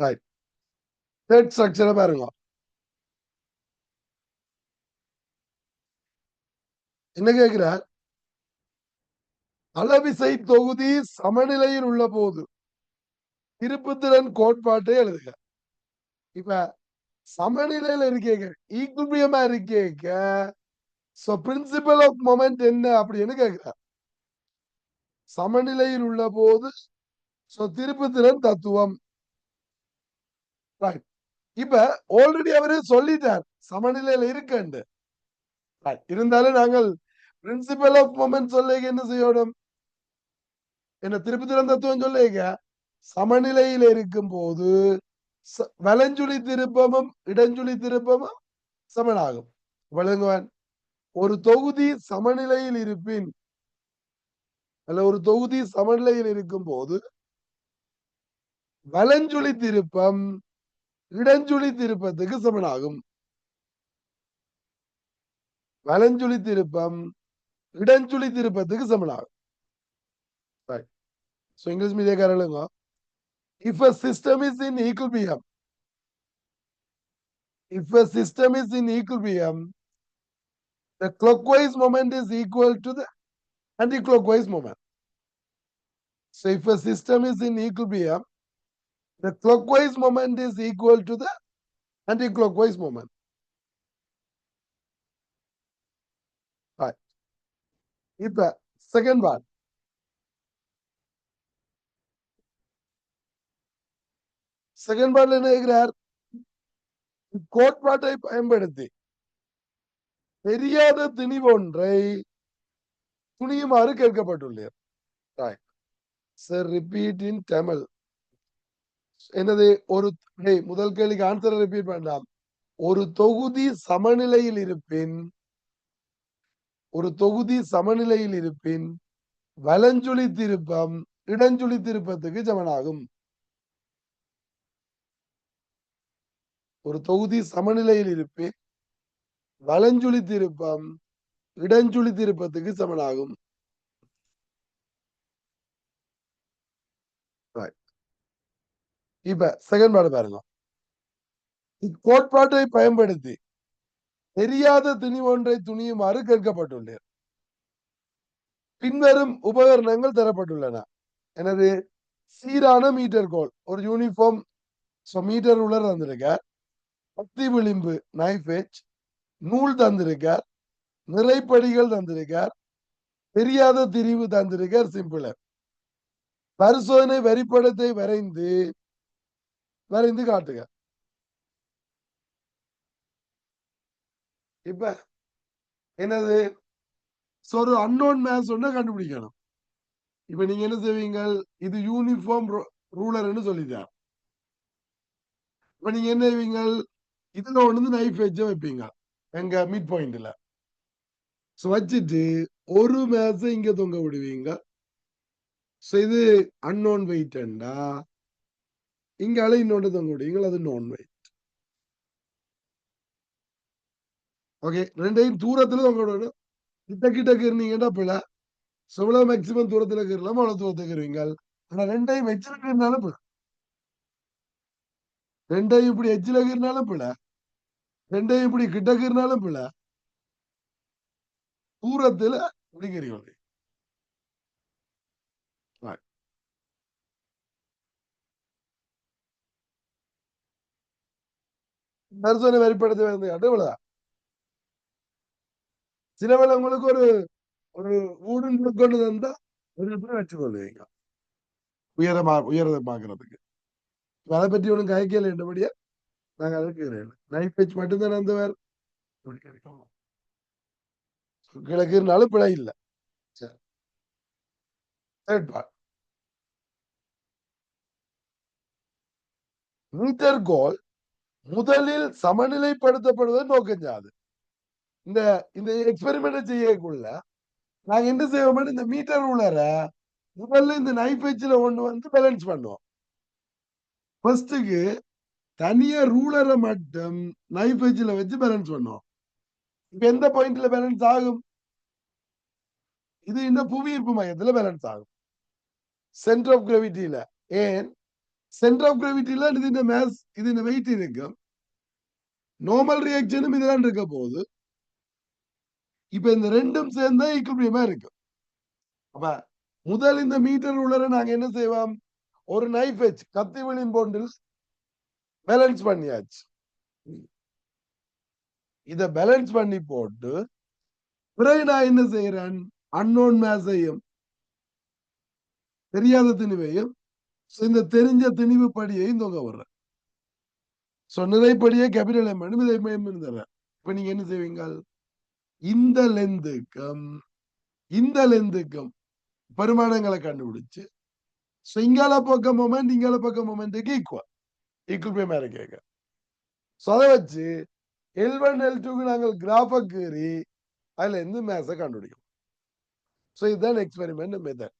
Right third ஸ்ட்ரக்சரை பாருங்க. என்ன கேட்கிறார்? அளவிசை தொகுதி சமநிலையில் உள்ள போது. திருப்புத்திறன் கோட்பாட்டை எழுதுக. இப்ப சமநிலையில இருக்கேங்க ஈக்குபியமா இருக்கேங்க சோ பிரின்சிபல் ஆஃப் மொமெண்ட் என்ன அப்படின்னு கேட்கிறார். சமநிலையில் உள்ள போது சோ திருப்புத்திறன் தத்துவம். ரைட் இப்ப ஆல்ரெடி அவரு சொல்லிட்டார். சமநிலையில இருக்கண்டு இருந்தாலும் நாங்கள் பிரின்சிபல் ஆஃப் மொமெண்ட் சொல்லுங்க என்ன செய்யணும்? என்ன திருப்புத்திறன் தத்துவம் சொல்லுங்க சமநிலையில இருக்கும் போது வலஞ்சுழி திருப்பமும் இடஞ்சுழி திருப்பமும் சமனாகும். வழங்குவான் ஒரு தொகுதி சமநிலையில் இருப்பின் அல்ல ஒரு தொகுதி சமநிலையில் இருக்கும் போது வலஞ்சுழி திருப்பம் இடஞ்சுழி திருப்பத்துக்கு சமனாகும் வலஞ்சுழி திருப்பம் இடஞ்சுழி திருப்பத்துக்கு சமனாகும் ஸோ இங்கிலீஷ் மீடியக்காரங்களுங்க if a system is in equilibrium if a system is in equilibrium the clockwise moment is equal to the anti-clockwise moment so if a system is in equilibrium the clockwise moment is equal to the anti-clockwise moment. Right. இப்ப second one second பார்ட்ல என்ன கேட்கிறார் கோட்பாட்டை பயன்படுத்தி தெரியாத திணிவொன்றை துணியுமாறு கேட்கப்பட்டுள்ளேன். சார் ரிப்பீட் இன் தமிழ் என்னது? ஒரு முதல் கேள்விக்கு ஆன்சர் ரிப்பீட் பண்ணலாம். ஒரு தொகுதி சமநிலையில் இருப்பின் ஒரு தொகுதி சமநிலையில் இருப்பின் வலஞ்சுழி திருப்பம் இடஞ்சுழி திருப்பத்துக்கு சமனாகும் ஒரு தொகுதி சமநிலையில் இருப்பின் வலஞ்சுழி திருப்பம் இடஞ்சுழி திருப்பத்துக்கு சமனாகும் Right. இப்ப செகண்ட் பாடு பாருங்க. இக்கோட்பாட்டை பயன்படுத்தி தெரியாத துணி ஒன்றை துணியுமாறு கேட்கப்பட்டுள்ளேன் பின்வரும் உபகரணங்கள் தரப்பட்டுள்ளன. எனது சீரான மீட்டர் கோல். ஒரு யூனிஃபார்ம் ஸோ மீட்டர் உலர் தந்திருக்கார் பத்தி விளிம்பு நைஃப் எச் நூல் தந்திருக்கார் நிறைப்படிகள் தந்திருக்கார் தெரியாத திரிவு தந்திருக்கார் சிம்பிளர் பரிசோதனை வரிப்படத்தை வரைந்து வரைந்து காட்டுக இப்ப என்னது? So ஒரு அன்னோன் மேத்ஸ் ஒண்ணு கண்டுபிடிக்கணும். இப்ப நீங்க என்ன செய்வீங்க? இது யூனிஃபார்ம் ரூலர்னு சொல்லிட்டார். இப்ப நீங்க என்ன செய்வீங்க? இதுல ஒண்ணு நைஃப் வச்சு வைப்பீங்க. எங்க மிட் பாயிண்ட்ல ஸோ வச்சுட்டு ஒரு மேட்சை இங்க தொங்க விடுவீங்க. ஸோ இது அன்னோன் வெயிட்டா இங்கால இன்னொன்று தொங்க விடுவீங்க அது நோன் ஓகே ரெண்டையும் தூரத்துல தொங்க கிட்ட கிட்ட கீறினீங்கன்னா பிழை ஸோ எவ்வளவு மேக்சிமம் தூரத்துல கீறலாமோ அவ்வளவு தூரத்துக்கு ஆனா ரெண்டையும் வச்சிருக்கிறதுனால பிழை ரெண்டையும் இப்படி எச்சில கீறினாலும் பிழை ரெண்டையும் இப்படி கிட்ட கீறினாலும் பிழை தூரத்துல இப்படி கீறிவாங்க பரிசோதனை வரிப்படுத்த வேண்டிய இவ்வளவு சில வேளை உங்களுக்கு ஒரு ஒரு ஊடுன்னு கொண்டு தந்தா ஒரு எப்படி வச்சுக்கொள்வீங்க உயரமா உயரமாக்குறதுக்கு. இப்ப அதை பற்றி ஒன்றும் கயக்கல என்றபடியா நாங்க அதுக்கு நைஃப் வச்சு மட்டும்தான் அந்த வேறு கிழக்கு இருந்தாலும் பிழை இல்லை. சரி. Third part. மீட்டர் கோல் முதலில் சமநிலைப்படுத்தப்படுவது நோக்கம் ஜாது இந்த இந்த எக்ஸ்பெரிமெண்ட் செய்யக்குள்ள நாங்க என்ன செய்வோம் இந்த மீட்டர் உள்ளர முதல்ல இந்த நைப்பேச்சில் ஒன்று ஒண்ணு வந்து பேலன்ஸ் பண்ணுவோம். ஃபர்ஸ்ட்டுக்கு தனியா ரூலரை மட்டும் நைஃப் வச்சு பேலன்ஸ் பண்ணுவோம். இப்போ எந்த பாயிண்ட்ல பேலன்ஸ் ஆகும்? இது இந்த புவியீர்ப்பு மையத்துல பேலன்ஸ் ஆகும். சென்டர் ஆஃப் கிராவிட்டியில ஏன்? சென்டர் ஆஃப் கிராவிட்டில ഇതിന്റെ മാസ് ഇതിന്റെ വെയിറ്റ് இருக்கும் நார்மல் ரியாக்ஷனும் இதெல்லாம் இருக்க போகுது இப்ப இந்த ரெண்டும் சேர்ந்தா ஈக்குவலியமா இருக்கும் அப்ப முதல் இந்த மீட்டர் உள்ளர நாங்க என்ன செய்வோம் ஒரு நைஃப் வச்சு கத்தி விளிம் போண்டில் பேலன்ஸ் பண்ணியாச்சு இத பேலன்ஸ் பண்ணி போட்டு பிறகு நான் என்ன செய்யறேன் அன்னோன் மேசையும் தெரியாத திணிவையும் இந்த தெரிஞ்ச திணிவு படியையும் தொங்க விடுறேன். ஸோ நிறைப்படியே கேபிட்டல் எம் இதை தர்றேன். இப்ப நீங்க என்ன செய்வீங்க இந்த லெந்துக்கும் இந்த லெந்துக்கும் பரிமாணங்களை கண்டுபிடிச்சு ஸோ இங்கால பக்கம் மொமெண்ட் இங்கால பக்க மொமெண்ட்டுக்கு ஈக்குவல் ஈக்குவல் பே மேலே கேட்க. ஸோ அதை வச்சு எல் ஒன் எல் டூக்கு நாங்கள் கிராஃபை கீறி அதுல இருந்து மேத்ஸை கண்டுபிடிக்கும் ஸோ இதுதான் எக்ஸ்பெரிமெண்ட் மெத்தட்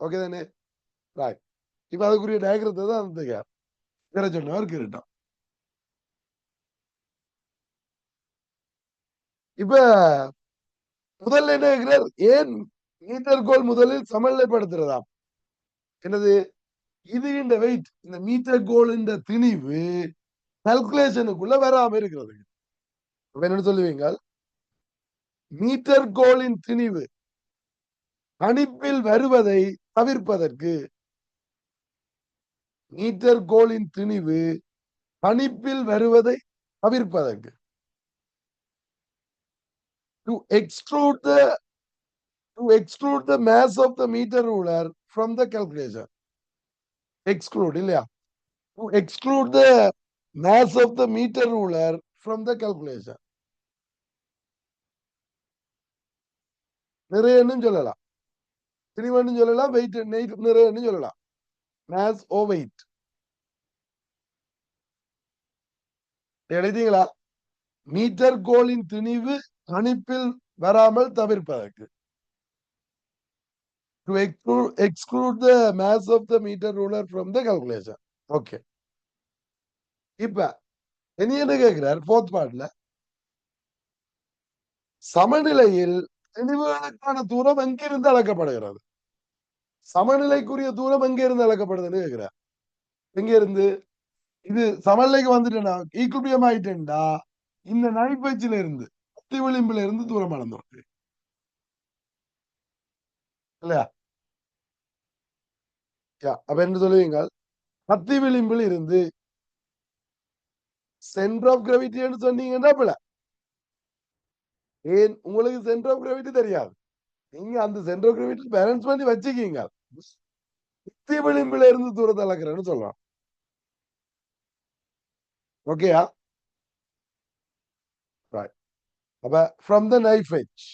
ஓகே தானே? ராய் இப்ப அதுக்குரிய டயக்ரத்தை தான் அந்த வேற சொன்னவர் கிரட்டம் இப்ப முதல்ல என்ன இருக்கிறார் ஏன் மீட்டர் கோல் முதலில் சமநிலைப்படுத்துறதாம்? என்னது? இது இந்த வெயிட் இந்த மீட்டர் கோல் இந்த திணிவு கல்குலேஷனுக்குள்ள வராம இருக்கிறது. என்ன சொல்லுவீங்க? மீட்டர் கோலின் திணிவு. கணிப்பில் வருவதை தவிர்ப்பதற்கு மீட்டர் கோலின் திணிவு கணிப்பில் வருவதை தவிர்ப்பதற்கு. To extrude the to exclude the mass of the metre ruler from the calculation exclude இல்லையா? To exclude the mass of the metre ruler from the calculation நிறையன்னு சொல்லலாம். திணிவன்னு சொல்லலாம் வெயிட் நிறையன்னு சொல்லலாம். மேஸ் ஓ வெயிட் எழுதிங்களா? மீட்டர் கோலின் திணிவு கணிப்பில் வராமல் தவிர்ப்பதற்கு. To exclude, exclude the mass of the meter ruler from the calculation. Okay. இப்ப இனி என்ன கேட்கிறார்? போர்த் பார்ட்ல சமநிலையில் திணிவுகளுக்கான தூரம் எங்கிருந்து அளக்கப்படுகிறது? சமநிலைக்குரிய தூரம் எங்கிருந்து அளக்கப்படுதுன்னு கேட்கிறார். எங்க இருந்து இது சமநிலைக்கு வந்துட்டேன்னா ஈக்குபியம் ஆயிட்டேன்டா. இந்த நைப்பச்சில இருந்து அத்தி விளிம்புல இருந்து தூரம் அளந்தோம் இல்லையா? அப்ப என்ன சொல்லுவீங்க அத்தி விளிம்பில் இருந்து சென்டர் ஆஃப் கிராவிட்டின்னு சொன்னீங்கன்னா ஏன்? உங்களுக்கு சென்டர் ஆஃப் கிராவிட்டி தெரியாது. நீங்க அந்த சென்டர் ஆஃப் கிராவிட்டி பேலன்ஸ் பண்ணி வச்சுக்கீங்க. கத்தி விளிம்பில இருந்து தூரத்தை அளக்குறேன்னு சொல்லலாம். ஓகேயா அப்ப ஃப்ரம் த நைஃப் எச்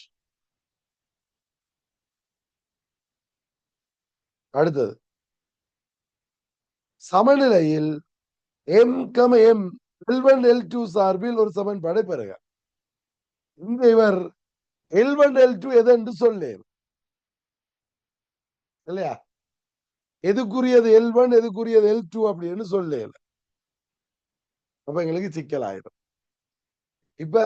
அடுத்தது சமநிலையில் M cum M L one L two சார்பில் ஒரு சமன்பாடை பெறுக இந்த இவர் எல் ஒன் எல் டூ எதென்று சொல்லேன் இல்லையா எதுக்குரியது எல் ஒன் எதுக்குரியது எல் டூ அப்படின்னு சொல்லேன் அப்ப எங்களுக்கு சிக்கல் ஆயிடும். இப்ப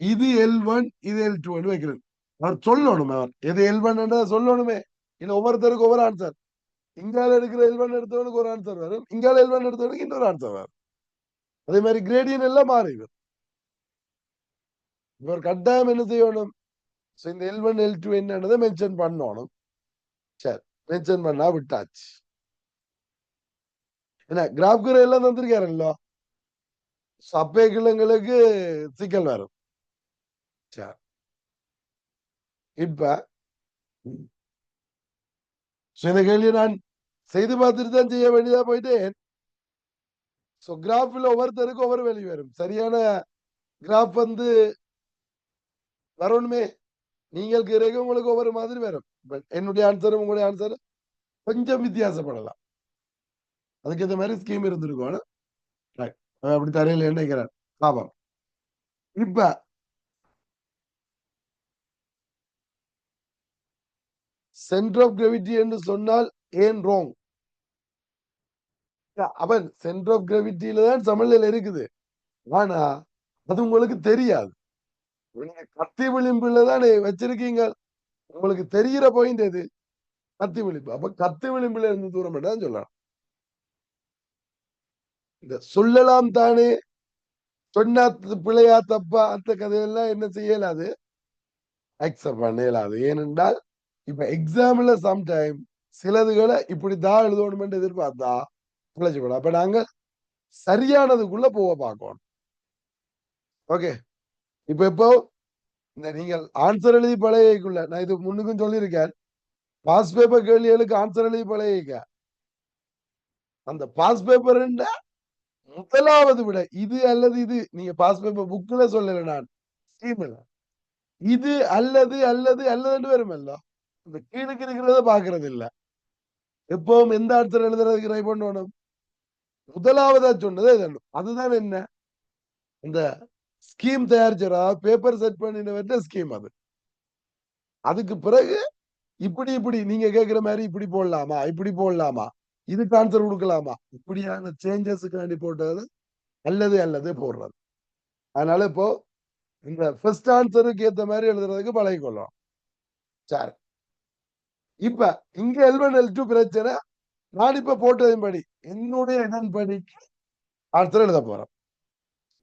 இது எல் ஒன் இது எல் டூ வைக்கிறது அவர் சொல்லணும்? அவர் எது எல் ஒன் சொல்லணுமே. இல்ல ஒவ்வொருத்தருக்கும் ஒவ்வொரு ஆன்சர் இங்கால இருக்கிற எல்வன் எடுத்தவனுக்கு ஒரு ஆன்சர் வரும். இங்கால எல்வன் எடுத்தவனுக்கு இன்னொரு ஆன்சர் வரும். அதே மாதிரி கிரேடியன் எல்லாம் மாறிடும் இவர் கட்டாயம் என்ன செய்யணும்? இந்த எல் ஒன் எல் டூ என்னன்றதை மென்ஷன் பண்ணணும். சரி மென்ஷன் பண்ணா விட்டாச்சு. என்ன கிராஃப் குரே எல்லாம் தந்திருக்காருல்ல அப்பே கிழங்களுக்கு சிக்கல் வரும். சரி இப்ப சில கேள்வி நான் செய்து பார்த்துட்டு தான் செய்ய வேண்டியதா போயிட்டேன். ஸோ கிராஃபில் ஒவ்வொருத்தருக்கும் ஒவ்வொரு வேல்யூ வரும். சரியான கிராஃப் வந்து வரணுமே நீங்கள் இறங்க உங்களுக்கு ஒவ்வொரு மாதிரி வரும். பட் என்னுடைய ஆன்சரும் உங்களுடைய ஆன்சரும் கொஞ்சம் வித்தியாசப்படலாம். அதுக்கு இந்த மாதிரி ஸ்கீம் இருந்திருக்கும். அப்படி தரையில் நினைக்கிறேன் பாபம் இப்ப சென்டர் ஆஃப் கிராவிட்டி என்று சொன்னால் ஏன் ரோங் அவன் சென்டர் ஆஃப் கிராவிட்டியில தான் சமநிலையில இருக்குது. ஆனா அது உங்களுக்கு தெரியாது. நீங்க கத்தி விளிம்புல தான் வச்சிருக்கீங்க. உங்களுக்கு தெரிகிற பாயிண்ட் எது? கத்தி விளிம்பு. அப்ப கத்தி விளிம்புல இருந்து தூரம் என்ன சொல்லலாம்? இந்த சொல்லலாம் தானே. சொன்னா பிழையா தப்பா அந்த கதையெல்லாம் என்ன செய்யலாது அக்செப்ட் பண்ண இயலாது ஏனென்றால் இப்ப எக்ஸாம்ல சம்டைம் சிலதுகளை இப்படிதான் எழுதணும் எதிர்பார்த்தா பிழைச்சுக்கூடாது அப்ப நாங்க சரியானதுக்குள்ள போக பார்க்கணும். ஓகே இப்ப இப்போ இந்த நீங்கள் ஆன்சர் எழுதி பழையக்குள்ள நான் இது முன்னுக்கும் சொல்லியிருக்கேன். பாஸ் பேப்பர் கேள்விகளுக்கு ஆன்சர் எழுதி பழகிக்க. அந்த பாஸ் பேப்பர் முதலாவது விட இது அல்லது இது. நீங்க பாஸ் பேப்பர் புக்ல சொல்லல நான். ஸ்கீம்ல இது அல்லது அல்லது அல்லதுன்னு வருமல்ல இந்த கீழுக்கு இருக்கிறத பாக்குறது இல்ல. எப்பவும் எந்த இடத்துல எழுதுறதுக்கு ட்ரை பண்ணணும் முதலாவதா சொன்னது அதுதான் என்ன? இந்த ஸ்கீம் தயாரிச்சரா பேப்பர் செட் பண்ணின ஸ்கீம் அது. அதுக்கு பிறகு இப்படி இப்படி நீங்க கேக்குற மாதிரி இப்படி போடலாமா? இப்படி போடலாமா? இதுக்கு ஆன்சர் கொடுக்கலாமா? இப்படியான சேஞ்சஸுக்காண்டி போட்டது அல்லது அல்லது போடுறது. அதனால இப்போ இந்த ஃபர்ஸ்ட் ஆன்சருக்கு ஏத்த மாதிரி எழுதுறதுக்கு பழகிக்கொள்ளும் சார். இப்ப இங்க எல் எல் டூ பிரச்சனை. நான் இப்ப போட்டதின் படி என்னுடைய இதன் படிக்கு ஆன்சர் எழுத போறோம்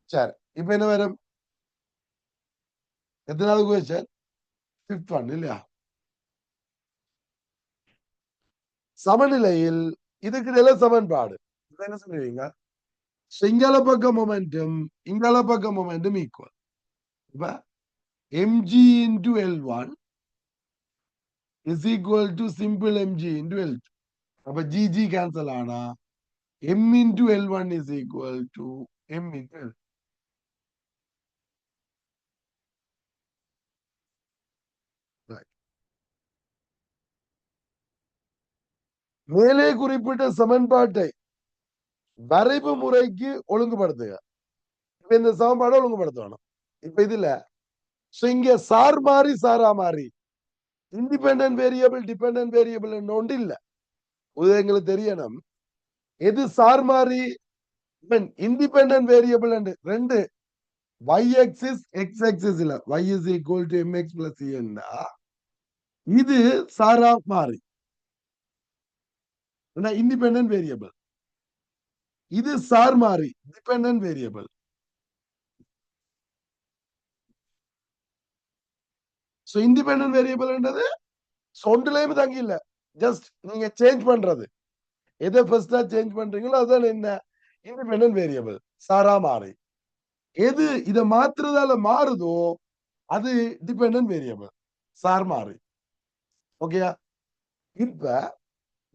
சார். இப்ப என்ன வரும்? எத்தனாவது கொஸ்டின் ஃபிஃப்த் ஒன் இல்லையா? சமநிலையில் இதுக்கு நில சமன்பாடு. என்ன சொல்லுவீங்க சிங்கள பக்க மொமெண்டம் இங்கள பக்க மொமெண்டம் ஈக்குவல் இப்ப MG into L one is equal to simple MG into L two அப்ப ஜிஜி கேன்சல் ஆனா M into L one is equal to M into L மேலே குறிப்பிட்ட சமன்பாட்டை வரைவு முறைக்கு ஒழுங்குபடுத்துக. இப்ப இந்த சமன்பாடை ஒழுங்குபடுத்தணும். இப்ப இதுல இங்க சார் மாறி சாரா மாறி. இண்டிபெண்ட் வேரியபிள் டிபெண்ட் வேரியபிள் ஒன்று இல்ல. இது எங்களுக்கு தெரியணும். எது சார் மாறி? இண்டிபெண்ட் வேரியபிள் ரெண்டு y axis x axis இல்ல. y is equal to mx plus c இது சாரா மாறி. இண்டிபெண்ட் வேரியபிள் இது சார் மாறி டிபெண்ட் வேரியபிள் ஸோ இண்டிபெண்ட் வேரியபிள்ன்றது ஒன்றுலையுமே தங்கி இல்ல. ஜஸ்ட் நீங்க சேஞ்ச் பண்றது. எதை ஃபர்ஸ்டா சேஞ்ச் பண்றீங்களோ அதான் என்ன? இண்டிபெண்ட் வேரியபிள் சாரா மாறி. எது இதை மாத்துறதால மாறுதோ அது டிபெண்ட் வேரியபிள் சார் மாறி. ஓகேயா இப்ப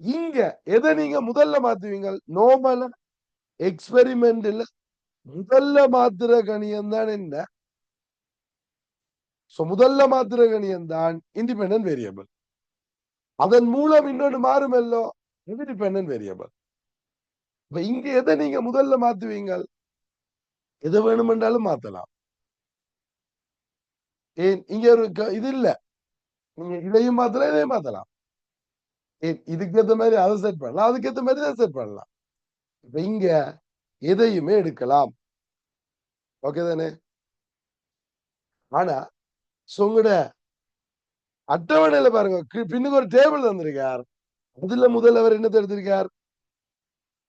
இங்க எதை நீங்க முதல்ல மாத்துவீங்க? நோமல எக்ஸ்பெரிமெண்ட்ல முதல்ல மாத்துற கணியம் தான் என்ன முதல்ல மாத்துற கணியம் தான் இண்டிபெண்ட் வேரியபிள் அதன் மூலம் இன்னொன்று மாறுமல்லோ இண்டிபெண்ட் வேரியபிள் இப்ப இங்க எதை நீங்க முதல்ல மாத்துவீங்க? எதை வேணுமென்றாலும் மாத்தலாம். ஏன்? இங்க ஒரு இது இல்ல. நீங்க இதையும் மாத்தலாம் இதையும் மாத்தலாம். இதுக்கு ஏத்த மாதிரி அதை செட் பண்ணலாம். அதுக்கு ஏத்த மாதிரி தான் செட் பண்ணலாம். இப்ப இங்க எதையுமே எடுக்கலாம். ஓகே தானே? ஆனா சொங்கட அட்டவணையில பாருங்க. பின்னுக்கு ஒரு டேபிள் தந்திருக்கார். அதுல முதல்ல அவர் என்னத்தை எடுத்திருக்கார்?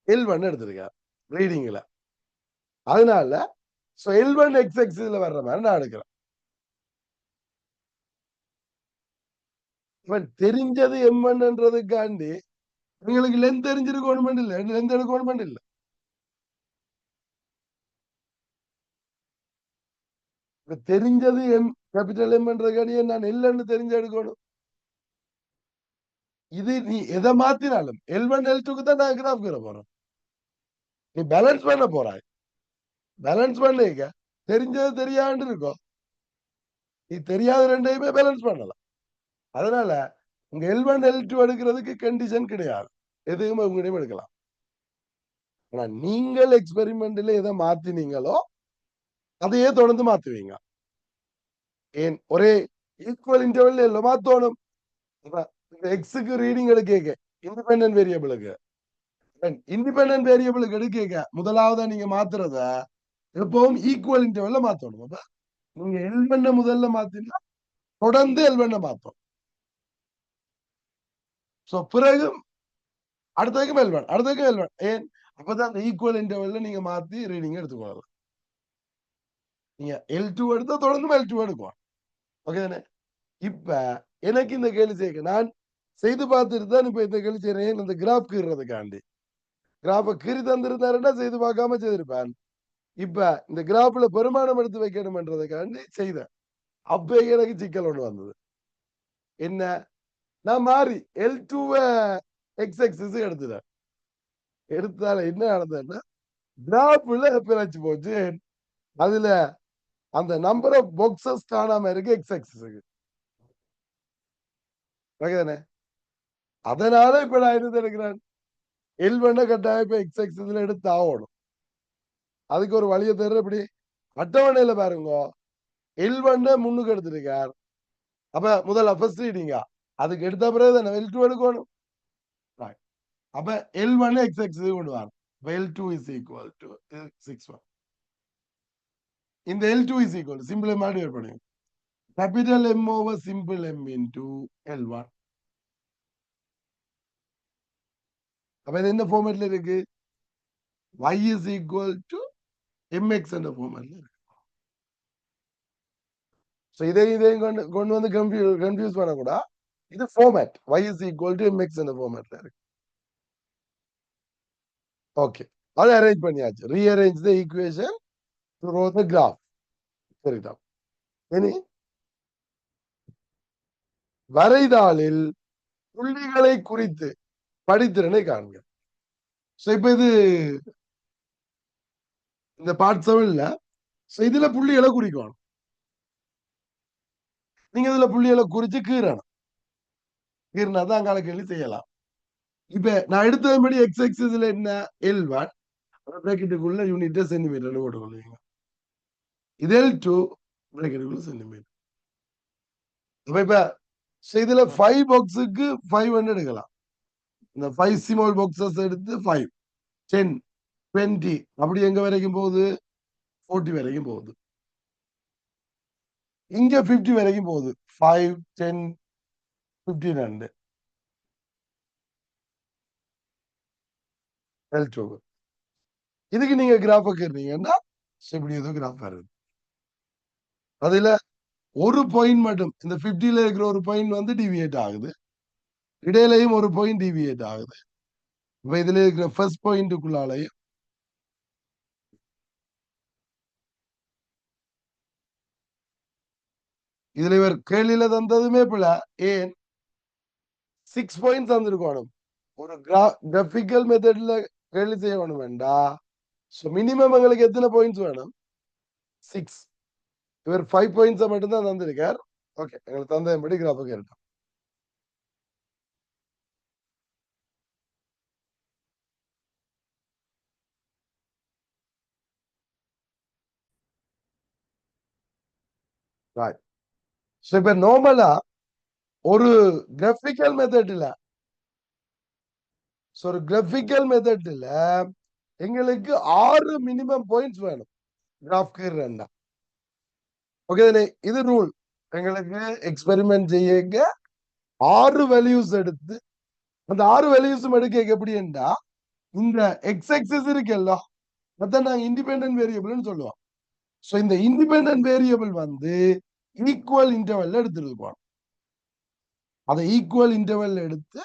L one எடுத்திருக்கார். ரீடிங்ல அதனால எல் ஒன் எக்ஸ் எக்ஸ்ல வர்ற மாதிரி நான் எடுக்கிறேன். இவன் தெரிஞ்சது எம்என்ன்றதுக்காண்டி உங்களுக்கு லென்த் தெரிஞ்சிருக்கணும் இல்ல லென்த் எடுக்கணும் இல்லை தெரிஞ்சது எம் கேபிட்டல் எம்ன்றதுக்காண்டி நான் இல்லைன்னு தெரிஞ்சு எடுக்கணும்? இது நீ எதை மாத்தினாலும் எல் ஒன் எல் டூக்கு தான் நான் கிராஃப் கீற போறேன் நீ பேலன்ஸ் பண்ண போறாய். பேலன்ஸ் பண்ணிக்க தெரிஞ்சது தெரியாண்டு இருக்கும் நீ தெரியாத ரெண்டையுமே பேலன்ஸ் பண்ணலாம். அதனால உங்க எல் ஒன் எல் டூ எடுக்கிறதுக்கு கண்டிஷன் கிடையாது. எதுவுமே உங்களையும் எடுக்கலாம். ஆனா நீங்கள் எக்ஸ்பெரிமெண்ட்ல எதை மாத்தினீங்களோ அதையே தொடர்ந்து மாத்துவீங்க. ஏன்? ஒரே ஈக்குவல் இன்டர்வல் இல்ல மாத்தோணும். எக்ஸுக்கு ரீடிங் எடுக்க இண்டிபெண்ட் வேரியபிளுக்கு இண்டிபெண்ட் வேரியபிளுக்கு எடுக்க முதலாவது நீங்க மாத்துறத எப்பவும் ஈக்குவல் இன்டர்வல்ல மாத்தணும். அப்ப நீங்க எல்வெண்ண முதல்ல மாத்தினா தொடர்ந்து எல்வெண்ண மாத்தோம் சோ பிறகு அடுத்ததுக்கு எல் அடுத்ததுக்கு எல் ஏன்? அப்பதான் அந்த ஈக்குவல் இன்டர்வெல்ல நீங்க மாத்தி ரீடிங் எடுத்துக்கொள்ளலாம் நீங்க எல் டூ எடுத்தா தொடர்ந்து எல் டூ எடுக்கும். ஓகே தானே? இப்ப எனக்கு இந்த கேள்வி செய்ய நான் செய்து பார்த்துட்டு தான் இப்ப இந்த கேள்வி செய்யறேன் இந்த கிராப் கீறதுக்காண்டி. கிராஃப கீறி தந்திருந்தாருன்னா செய்து பார்க்காம செய்திருப்பேன். இப்ப இந்த கிராப்ல பெருமானம் எடுத்து வைக்கணும்ன்றதுக்காண்டி செய்தேன். அப்ப எனக்கு சிக்கல் ஒன்று வந்தது. என்ன? நான் மாறி எல் டூ எக்ஸ் எக்ஸஸ் எடுத்துட்டேன். எடுத்தால என்ன நடந்ததுன்னா டிராப்ல பிழைச்சு போச்சு. அதுல அந்த நம்பர் ஆஃப் பாக்ஸஸ் காணாம இருக்கு எக்ஸ் எக்ஸஸுக்கு ஓகேதானே அதனால இப்ப நான் என்ன எடுக்கிறேன் எல் பண்ண கட்டாயம் இப்ப எக்ஸ் எக்ஸஸ்ல எடுத்து ஆகணும். அதுக்கு ஒரு வழியை தர்ற இப்படி. அட்டவணையில பாருங்க. எல் பண்ண முன்னுக்கு எடுத்திருக்கார். அப்ப முதல்ல ஃபர்ஸ்ட் ரீடிங்கா அதுக்கு எடுத்த பிறகு தானே எல் டூ எடுக்கணும்? அப்ப எல் ஒன் எக்ஸ் எக்ஸ் கொண்டு வரும் L two is equal to six one இந்த L two is equal simple M ஆடி பண்ணுங்க capital M over simple M into L one அப்ப இது என்ன ஃபார்மேட்ல இருக்கு? Y is equal to mx என்ற ஃபார்மேட்ல இருக்கு. ஸோ இதையும் இதையும் கொண்டு கொண்டு வந்து கன்ஃபியூ கன்ஃபியூஸ் பண்ணக்கூடாது. இது format y is equal to mx இந்த ஃபார்மேட்ல இருக்கு. ஓகே அதை அரேஞ்ச் பண்ணியாச்சு. Rearrange the equation to draw the graph சரிதா. இனி வரைதாளில் புள்ளிகளை குறித்து படித்திறனை காண்க. ஸோ இப்போ இது இந்த பார்ட் செவன்ல ஸோ இதுல புள்ளிகளை குறிக்கணும். நீங்க இதுல புள்ளிகளை குறிச்சு கீறணும். கீறினா தான் அங்கால செய்யலாம். இப்ப நான் எடுத்தபடி எக்ஸ் எக்ஸஸ்ல என்ன? எல் ஒன் பிராக்கெட்டுக்குள்ள யூனிட் சென்டிமீட்டர்னு போட்டுக்கொள்வீங்க. இது எல் டூ பிராக்கெட்டுக்குள்ள சென்டிமீட்டர் அப்ப இப்ப இதுல ஃபைவ் பாக்ஸுக்கு ஃபைவ் ஹண்ட்ரட் எடுக்கலாம். இந்த ஃபைவ் சிமால் பாக்ஸஸ் எடுத்து ஃபைவ் டென் டுவெண்ட்டி அப்படி எங்க வரைக்கும் போகுது? ஃபோர்ட்டி வரைக்கும் போகுது. இங்க ஃபிஃப்டி வரைக்கும் போகுது. Five ten fifteen hundred L two இதுக்கு நீங்க கிராஃபை கேட்டீங்கன்னா இப்படி ஏதோ கிராஃப் வருது அதுல ஒரு பாயிண்ட் மட்டும் இந்த பிப்டில இருக்கிற ஒரு பாயிண்ட் வந்து டிவியேட் ஆகுது. இடையிலையும் ஒரு பாயிண்ட் டிவியேட் ஆகுது. இப்ப இதுல இருக்கிற ஃபர்ஸ்ட் பாயிண்ட்டுக்குள்ளாலையும் இதுல இவர் கேள்வியில தந்ததுமே பிள்ள ஏன்? சிக்ஸ் பாயிண்ட் தந்திருக்கணும். ஒரு கிராஃபிக்கல் மெத்தட்ல கேள்வி செய்ய வேணும் வேண்டா ஸோ மினிமம் எங்களுக்கு எத்தனை பாயிண்ட்ஸ் வேணும்? சிக்ஸ் இவர் ஃபைவ் பாயிண்ட்ஸை மட்டும்தான் தந்திருக்கார். ஓகே எங்களுக்கு தந்தையன்படி கிராஃபை கேட்டோம் ஸோ இப்போ நார்மலா ஒரு கிராஃபிக்கல் மெத்தட்ல ஸோ ஒரு கிராஃபிக்கல் மெத்தடில் எங்களுக்கு ஆறு மினிமம் பாயிண்ட்ஸ் வேணும். கிராஃப் ரெண்டா. ஓகே இது ரூல் எங்களுக்கு எக்ஸ்பெரிமெண்ட் செய்யுங்க. ஆறு வேல்யூஸ் எடுத்து அந்த ஆறு வேல்யூஸும் எடுக்க எப்படின்னா இந்த எக்ஸ் எக்ஸஸ் இருக்குல்ல அதான் நாங்கள் இண்டிபெண்டன்ட் வேரியபிள்னு சொல்லுவோம். ஸோ இந்த இண்டிபெண்டன்ட் வேரியபிள் வந்து ஈக்குவல் இன்டர்வெல்ல எடுத்துருக்கோம் அதை ஈக்குவல் இன்டர்வெல் எடுத்து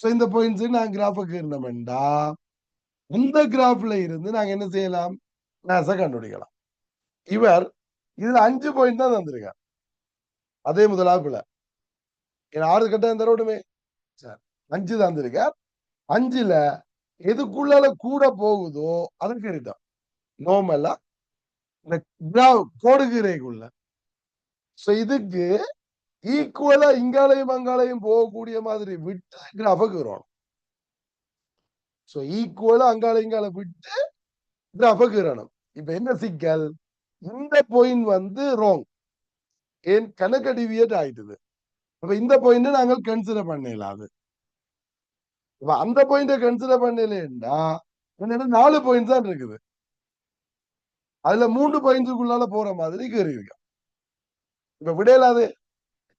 ஸோ இந்த பாயிண்ட்ஸ் நான் கிராஃபுக்கு இருந்தோம்டா. இந்த கிராஃப்ல இருந்து நாங்க என்ன செய்யலாம்? மேச கண்டுபிடிக்கலாம். இவர் இதில் அஞ்சு பாயிண்ட் தான் தந்திருக்கார். அதே முதலாப்புல ஆறு கட்டம் தரவிடுமே சார் அஞ்சு தந்திருக்கார். அஞ்சுல எதுக்குள்ளால கூட போகுதோ அதை எடுத்தோம் நோமெல்லாம் இந்த கோடுகிரைக்குள்ள. சோ இதுக்கு ஈக்குவலா இங்காலையும் அங்காலையும் போகக்கூடிய மாதிரி விட்டு கிராஃபுக்கு வரணும் சோ ஈக்குவலா அங்கால இங்கால விட்டு கிராஃபுக்கு வரணும் இப்ப என்ன சிக்கல்? இந்த பாயிண்ட் வந்து ராங் ஏன்? கணக்கு டிவியேட் ஆயிட்டுது. அப்ப இந்த பாயிண்ட் நாங்கள் கன்சிடர் பண்ணல அது. இப்ப அந்த பாயிண்ட கன்சிடர் பண்ணலன்னா என்னோட நாலு பாயிண்ட் தான் இருக்குது. அதுல மூன்று பாயிண்ட்ஸுக்குள்ளால போற மாதிரி கேறி இருக்கு இப்ப விடையில அது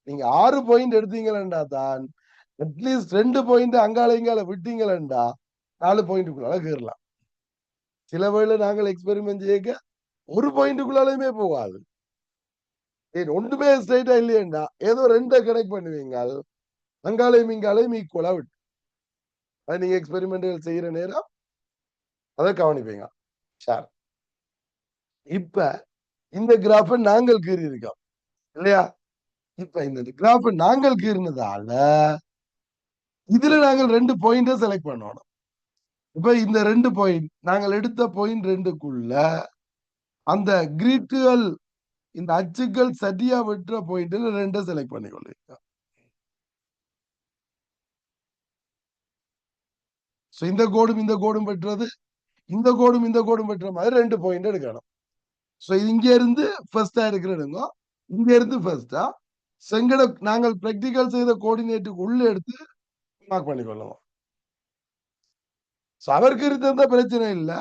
நீங்க ஆறு பாயிண்ட் எடுத்தீங்களா தான். அட்லீஸ்ட் ரெண்டு பாயிண்ட் அங்கால இங்கால விட்டீங்களா நாலு பாயிண்ட்டுக்குள்ளால கேறலாம். சில வேளை நாங்கள் எக்ஸ்பெரிமெண்ட் செய்ய ஒரு பாயிண்ட்டுக்குள்ளாலையுமே போகாது. ஒன்றுமே ஸ்ட்ரைட்டா இல்லையேண்டா. ஏதோ ரெண்டை கனெக்ட் பண்ணுவீங்க அங்காலையும் இங்காலையும் ஈக்குவலா விட்டு. அது நீங்க எக்ஸ்பெரிமெண்ட் செய்யற நேரம் அதை கவனிப்பீங்க. சார் இப்ப இந்த கிராஃபை நாங்கள் கீறி இருக்கோம் இல்லையா? இப்ப இந்த கிராஃப் நாங்கள் கீறினதால இதுல நாங்கள் ரெண்டு பாயிண்ட செலக்ட் பண்ணணும். இப்ப இந்த ரெண்டு பாயிண்ட் நாங்கள் எடுத்த பாயிண்ட் ரெண்டுக்குள்ள அந்த கிரீட்டுகள் இந்த அச்சுக்கள் சரியா வெட்டுற பாயிண்ட்ல ரெண்டை செலக்ட் பண்ணி கொண்டிருக்கோம் இந்த கோடும் இந்த கோடும் பெற்றது இந்த கோடும் இந்த கோடும் பெற்ற மாதிரி ரெண்டு பாயிண்ட் எடுக்கணும். ஸோ இங்க இருந்து ஃபர்ஸ்டா இருக்கிற எடுங்க இங்க இருந்து ஃபர்ஸ்டா செங்கட நாங்கள் பிராக்டிக்கல் செய்த கோஆர்டினேட்டுக்கு உள்ள எடுத்து மார்க் பண்ணிக்கொள்ளுவோம் ஸோ அவருக்கு இருந்தா பிரச்சனை இல்லை.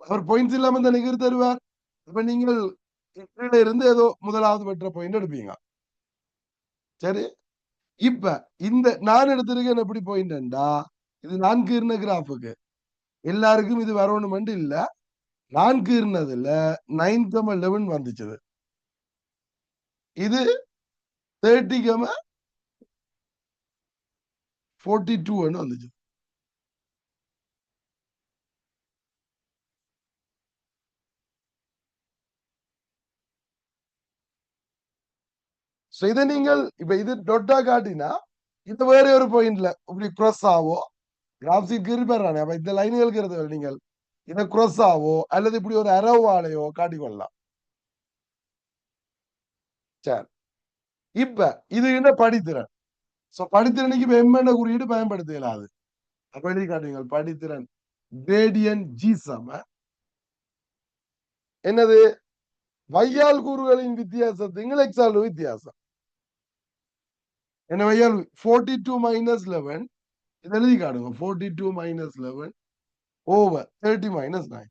அவர் பாயிண்ட்ஸ் இல்லாம தான் நிகர் தருவார். இப்ப நீங்கள் இருந்து ஏதோ முதலாவது பெற்ற பாயிண்ட் எடுப்பீங்க. சரி? இப்ப இந்த நான் எடுத்திருக்கேன் எப்படி பாயிண்ட்டா இது நான் கீர்ன கிராஃபுக்கு எல்லாருக்கும் இது வரணுமெண்டு இல்ல. நான் கீர்னதுல நைன் கம லெவன் வந்துச்சுது இது தேர்ட்டி கம ஃபோர்ட்டி டூன்னு வந்துச்சு ஸோ இதை நீங்கள் இப்ப இது டொட்டா காட்டினா இந்த வேற ஒரு பாயிண்ட்ல இப்படி க்ரோஸ் ஆவோ கிராஃப்ஸிக் இருப்பாரு அப்போ இந்த லைன்களுக்கு இருக்கிறது நீங்கள் இதை க்ரோஸ் ஆவோ அல்லது இப்படி ஒரு அரவாலையோ காட்டிக்கொள்ளலாம் சரி இப்ப இது என்ன படித்திறன்? சோ படித்திறனுக்கு இப்ப எம்மன குறியீடு பயன்படுத்த இயலாது அப்ப எழுதி காட்டுங்கள். படித்திறன். கிரேடியன் ஜி சம. என்னது? வையால் கூறுகளின் வித்தியாசத்துங்கள் எக்ஸால் வித்தியாசம். என்ன வையால் ஃபோர்ட்டி டூ மைனஸ் லெவன் இது எழுதி காடுங்க forty two minus eleven over thirty minus nine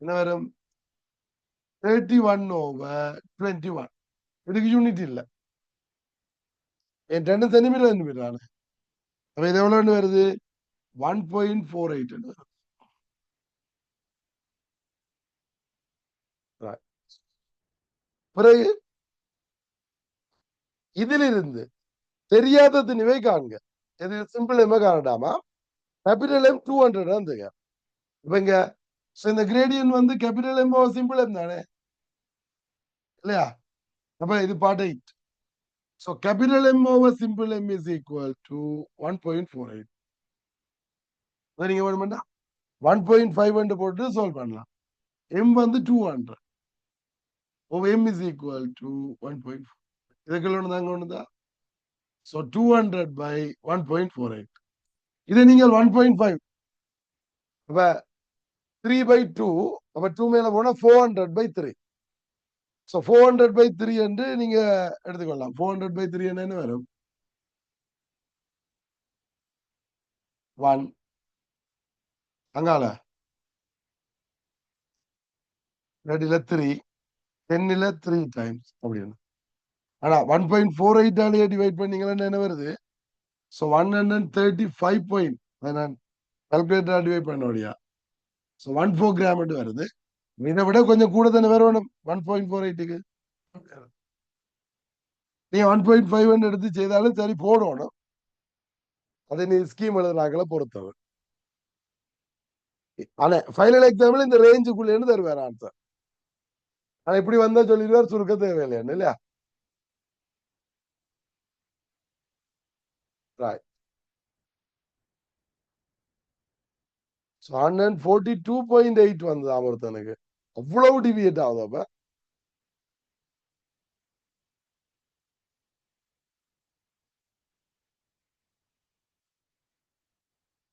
என்ன வரும்? Thirty one over twenty one இதுக்கு யூனிட் இல்லை. என் ரெண்டு சென்டிமீட்டர் சென்டிமீட்டர் அப்போ இது எவ்வளோன்னு வருது? ஒன் பாயிண்ட் ஃபோர் எயிட் வருது. பிறகு இதிலிருந்து தெரியாத திணிவை காண்க. இது சிம்பிள் எம்ஏ காணடாமா? கேபிட்டல் எம் டூ ஹண்ட்ரட் தான் இப்ப இங்க இந்த கிரேடியன் வந்து கேபிட்டல் எம் சிம்பிள் எம் தானே? இல்லையா? அப்ப இது part eight so capital M over simple M is equal to one point four eight நீங்க வேணுமெண்டா ஒன் பாயிண்ட் ஃபைவ் ஹண்ட்ரட் போட்டு சால்வ் பண்ணலாம். எம் வந்து two hundred oh M is equal to one point four இதுக்குள்ள ஒன்று தாங்க ஒன்று தான் so two hundred by one point four eight இதை நீங்கள் ஒன் பாயிண்ட் ஃபைவ் அப்போ த்ரீ பை டூ அப்போ டூ மேலே போனால் four hundred by three so four hundred by three என்று நீங்க எடுத்துக்கொள்ளலாம். ஃபோர் ஹண்ட்ரட் பை த்ரீ என்னன்னு வரும்? ஒன் அங்கால ரெடில த்ரீ டென்னில் த்ரீ டைம்ஸ் அப்படின்னு ஆனா ஒன் பாயிண்ட் ஃபோர் எயிட்டாலேயே டிவைட் பண்ணீங்கன்னா என்ன வருது? So one hundred thirty five point நான் கால்குலேட்டர் டிவைட் பண்ண முடியா ஸோ ஒன் ஃபோர் கிராம் வருது. இதை விட கொஞ்சம் கூட தானே வரணும் ஒன் பாயிண்ட் ஃபோர் எயிட்டுக்கு நீ ஒன் பாயிண்ட் ஃபைவ் ஹண்ட்ரட் எடுத்து செய்தாலும் சரி போடணும். அதை நீ ஸ்கீம் எழுதுனாக்களை பொறுத்தவர் ஆனா ஃபைனல் எக்ஸாம்பிள் இந்த ரேஞ்சுக்குள்ளேன்னு தருவார் ஆன்சர் ஆனா இப்படி வந்தா சொல்லிடுவார் சுருக்க தேவையில்லைன்னு இல்லையா? Right. So 142.8 வந்தது அமிர்தனுக்கு அவ்வளவு டிவியேட் ஆகுது அப்ப?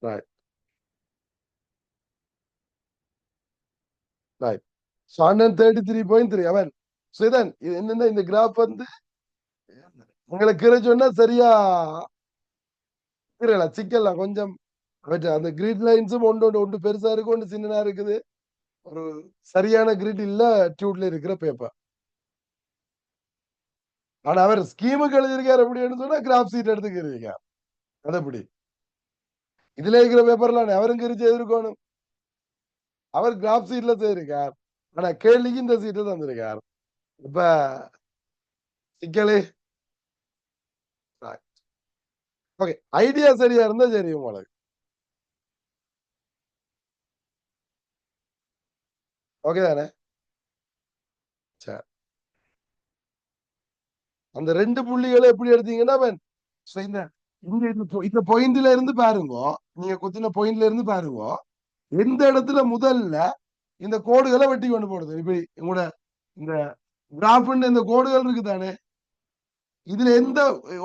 Right. Right. So 133.3 அவன் So இதான் இது என்னன்னா இந்த கிராஃப் வந்து? உங்களுக்கு கீரை சொன்னா சரியா? கீரைல சிக்கலாம் கொஞ்சம் அவற்றை அந்த கிரிட் லைன்ஸும் ஒன்று ஒன்று ஒன்று பெருசா இருக்கு ஒன்று சின்னதா இருக்குது. ஒரு சரியான கிரிட் இல்ல டியூட்ல இருக்கிற பேப்பர் ஆனா அவர் ஸ்கீமுக்கு எழுதியிருக்காரு அப்படின்னு சொன்னா கிராப் சீட் எடுத்துக்கிறீங்க அது எப்படி? இதுல இருக்கிற பேப்பர்ல அவரும் கிரிச்சு எதிர்க்கணும். அவர் கிராப் சீட்ல செய்திருக்கார். ஆனா கேள்விக்கு இந்த சீட்டு தந்திருக்கார். இப்ப சிக்கலே? ஓகே ஐடியா சரியா இருந்தா சரி உங்களுக்கு. ஓகே தானே? சரி அந்த ரெண்டு புள்ளிகளை எப்படி எடுத்தீங்கன்னா அவன் இந்த இந்த இந்த பாயிண்ட்ல இருந்து பாருங்க. நீங்க குத்தின பாயிண்ட்ல இருந்து பாருங்க. எந்த இடத்துல முதல்ல இந்த கோடுகளை வெட்டி கொண்டு போடுது இப்படி உங்களோட இந்த கிராஃப்னு இந்த கோடுகள் இருக்கு தானே? இதுல எந்த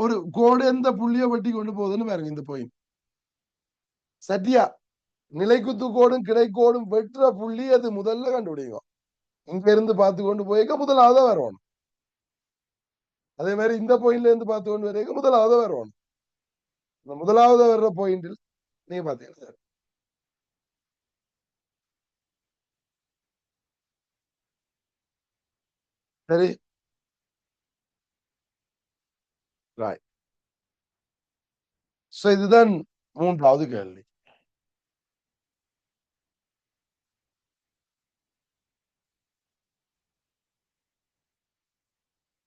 ஒரு கோடு எந்த புள்ளிய வெட்டி கொண்டு போகுதுன்னு பாருங்க இந்த பாயிண்ட் சத்யா நிலைக்குத்துக்கோடும் கிடைக்கோடும் வெட்டுற புள்ளி அது முதல்ல கண்டுபிடிக்கும். இங்க இருந்து பார்த்து கொண்டு போய்க்க முதலாவது வரணும் அதே மாதிரி இந்த பாயிண்ட்ல இருந்து பார்த்து கொண்டு வரைக்க முதலாவது வரணும் இந்த முதலாவது வர்ற பாயிண்டில் நீங்க பாத்தீங்கன்னா சரி ரைட் சோ இதுதான் மூன்றாவது கேள்வி.